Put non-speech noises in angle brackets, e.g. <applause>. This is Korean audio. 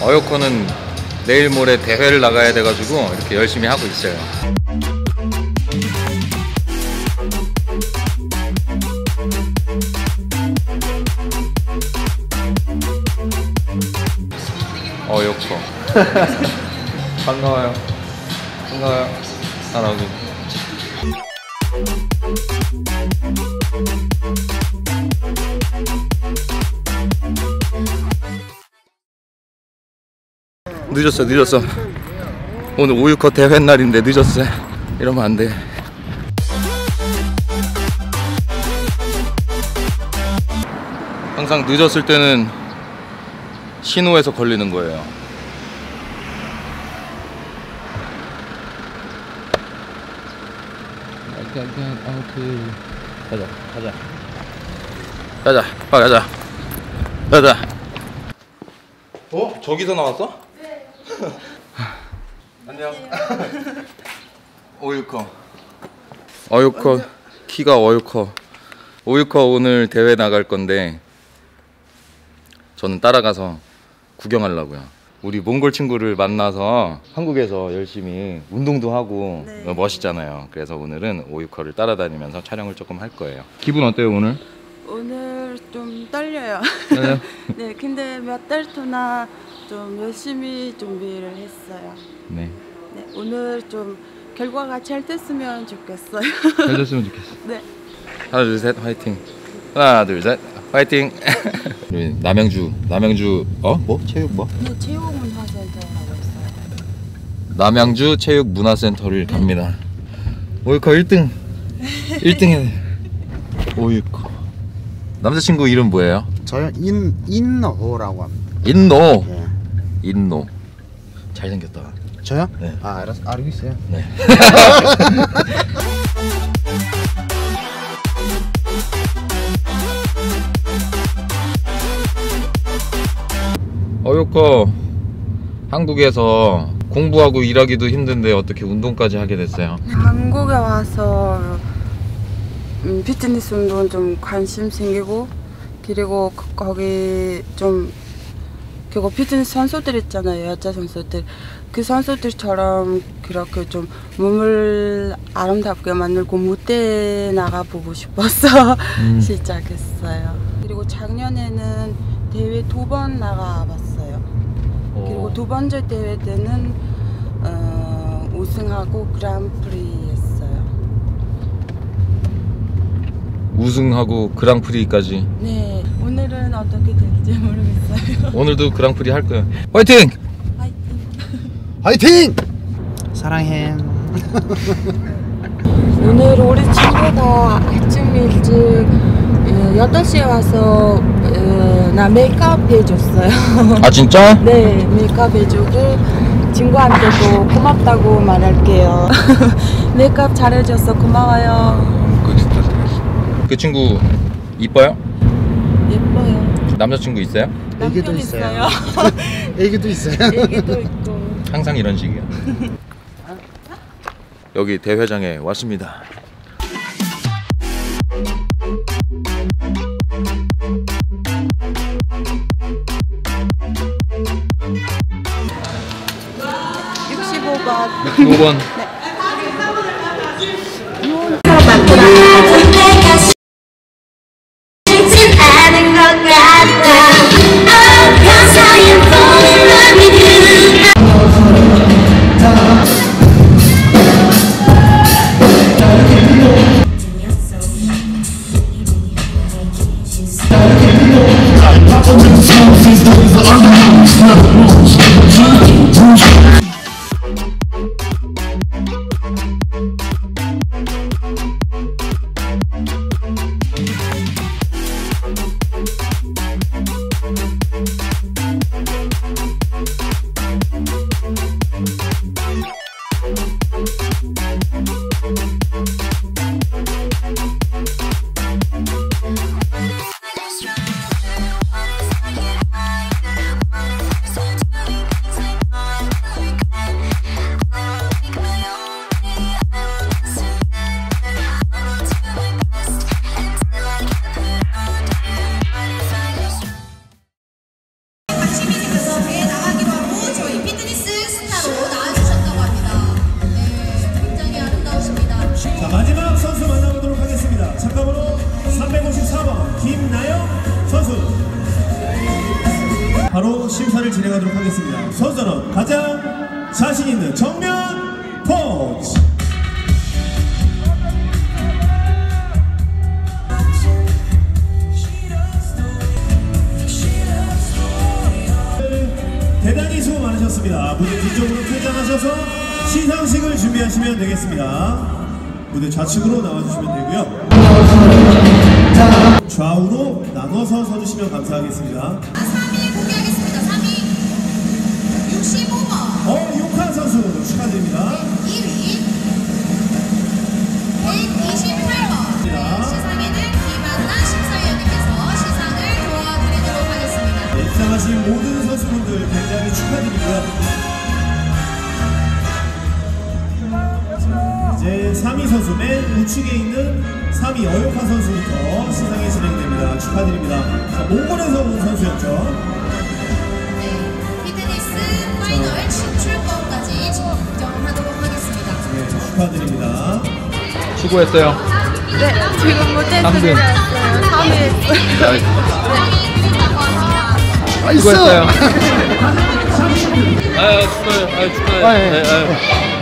어요코는 내일 모레 대회를 나가야 돼가지고 이렇게 열심히 하고 있어요. 어요코. <laughs> 반가워요. 반가워요. 사랑하고. 늦었어 늦었어. 오늘 우유컷 대회 날인데 늦었어. 이러면 안돼. 항상 늦었을 때는 신호에서 걸리는 거예요. 가자 가자. 가자 빨리 가자. 가자. 어? 저기서 나왔어? 안녕. <laughs> 오유커. 어유커 키가 어유커. 오유커 오늘 대회 나갈 건데 저는 따라가서 구경하려고요. 우리 몽골 친구를 만나서 한국에서 열심히 운동도 하고 네. 멋있잖아요. 그래서 오늘은 오유커를 따라다니면서 촬영을 조금 할 거예요. 기분 어때요 오늘? 오늘 좀 떨려요. 떨려요? <laughs> 네, 근데 몇달 동안 좀 열심히 준비를 했어요. 네. 네, 오늘 좀 결과가 잘 됐으면 좋겠어요. <laughs> 잘 됐으면 좋겠어. 네. 하나 둘 셋 화이팅 하나 둘 셋 화이팅 우리 <laughs> 남양주 남양주 어? 뭐? 체육 뭐? 네, 체육 문화센터에 하고 있어요. 남양주 체육 문화센터를 갑니다 오이커 1등 1등 해야 돼 오이커 남자친구 이름 뭐예요? 저요 인 인호라고 합니다. 인노 예. 인노 잘생겼다 저요? 네. 아 알았 알고 있어요. 네 <laughs> 어요커 한국에서 공부하고 일하기도 힘든데 어떻게 운동까지 하게 됐어요? 한국에 와서 음, 피트니스 운동 좀 관심 생기고 그리고 거- 거기 좀 그리고 피트니스 선수들 있잖아요 여자 선수들 그 선수들처럼 그렇게 좀 몸을 아름답게 만들고 무대 나가 보고 싶어서 <laughs> 음. 시작했어요 그리고 작년에는 대회 두 번 나가봤어요 그리고 두 번째 대회 때는 어, 우승하고 그랑프리 했어요. 우승하고 그랑프리까지 네, 오늘은 어떻게 될지 모르겠어요. 오늘도 그랑프리 할 거예요 화이팅! 파이팅! 화이팅! 사랑해. <laughs> 오늘 우리 친구가 아침 일찍 어, 8시에 와서 어, 나 메이크업 해줬어요. 아 진짜? <laughs> 네, 메이크업 해주고 친구한테도 고맙다고 말할게요. <laughs> 메이크업 잘해줘서 고마워요. 그 친구 이뻐요? 예뻐요. 남자친구 있어요? 애기도 남편 있어요. <laughs> 애기도 있어요. 애기도 있고. 항상 이런 식이야 여기 대회장에 왔습니다 육십오 번 5번 하겠습니다. 선수는 가장 자신 있는 정면 포즈. 대단히 수고 많으셨습니다. 무대 뒤쪽으로 퇴장하셔서 시상식을 준비하시면 되겠습니다. 무대 좌측으로 나와주시면 되고요. 좌우로 나눠서 서주시면 감사하겠습니다. 3위 공개하겠습니다. 입상하신 모든 선수분들 굉장히 축하드리고요. 이제 3위 선수 맨 우측에 있는 3위 어요카 선수부터 시상이 진행됩니다. 축하드립니다. 자, 몽골에서 온 선수였죠. 네, 피트니스 파이널 진출권까지 증정하도록 하겠습니다. 네, 축하드립니다. 수고했어요. 네, 지금 무대 삼등. 준비했어요. 3위 수고했어요. 아, 축하해요. 아, 축하해요. 아, 예. 네, 아,